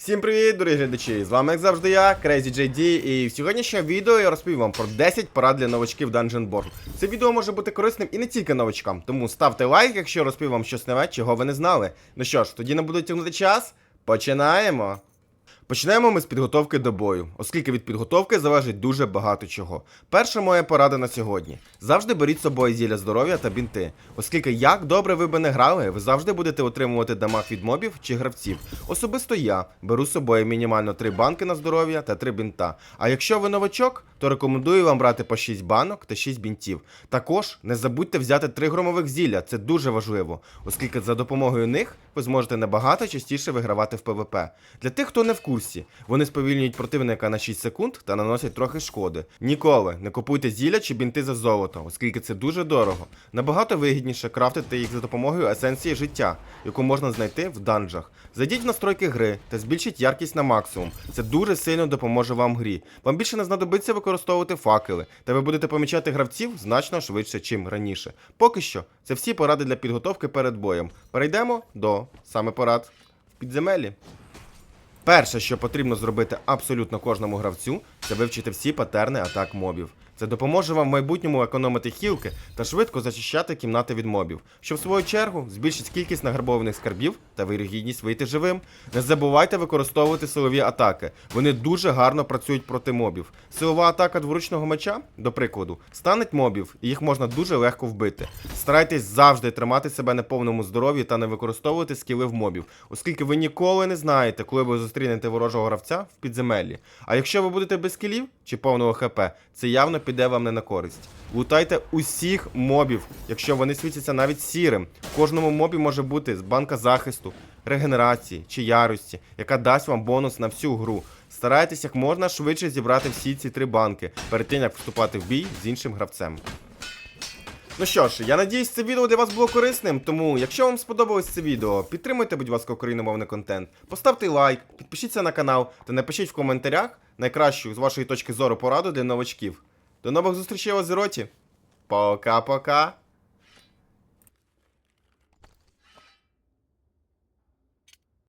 Всім привіт, дорогі глядачі! З вами, як завжди, я, CrazyJD, і в сьогоднішньому відео я розповім вам про 10 порад для новачків Dungeon World. Це відео може бути корисним і не тільки новачкам, тому ставте лайк, якщо розповім вам щось нове, чого ви не знали. Ну що ж, тоді не буду тягнути час. Починаємо! Почнемо ми з підготовки до бою, оскільки від підготовки залежить дуже багато чого. Перша моя порада на сьогодні: завжди беріть з собою зілля здоров'я та бінти, оскільки як добре ви би не грали, ви завжди будете отримувати дамаг від мобів чи гравців. Особисто я беру з собою мінімально 3 банки на здоров'я та 3 бінта. А якщо ви новачок, то рекомендую вам брати по 6 банок та 6 бінтів. Також не забудьте взяти 3 громових зілля, це дуже важливо, оскільки за допомогою них ви зможете набагато частіше вигравати в ПВП. Для тих, хто не в курсі, вони сповільнюють противника на 6 секунд та наносять трохи шкоди. Ніколи не купуйте зілля чи бінти за золото, оскільки це дуже дорого. Набагато вигідніше крафтити їх за допомогою есенції життя, яку можна знайти в данжах. Зайдіть в настройки гри та збільшіть яркість на максимум. Це дуже сильно допоможе вам грі. Вам більше не знадобиться використовувати факели, та ви будете помічати гравців значно швидше, чим раніше. Поки що, це всі поради для підготовки перед боєм. Перейдемо до саме порад в підземелі. Перше, що потрібно зробити абсолютно кожному гравцю, це вивчити всі патерни атак мобів. Це допоможе вам в майбутньому економити хілки та швидко зачищати кімнати від мобів, що в свою чергу збільшить кількість награбованих скарбів та вирогідність вийти живим. Не забувайте використовувати силові атаки. Вони дуже гарно працюють проти мобів. Силова атака дворучного меча, до прикладу, станеть мобів, і їх можна дуже легко вбити. Старайтесь завжди тримати себе на повному здоров'ї та не використовувати скіли в мобів, оскільки ви ніколи не знаєте, коли ви зустрінете ворожого гравця в підземеллі. А якщо ви будете без скілів чи повного ХП, це явно піде вам не на користь. Лутайте усіх мобів, якщо вони світяться навіть сірим. В кожному мобі може бути банка захисту, регенерації чи ярості, яка дасть вам бонус на всю гру. Старайтесь як можна швидше зібрати всі ці три банки перед тим, як вступати в бій з іншим гравцем. Ну що ж, я надіюсь, це відео для вас було корисним, тому якщо вам сподобалось це відео, підтримуйте, будь ласка, україномовний контент, поставте лайк, підпишіться на канал та напишіть в коментарях найкращу з вашої точки зору пораду для новачків. До нових зустрічей у Азероті. Пока-пока.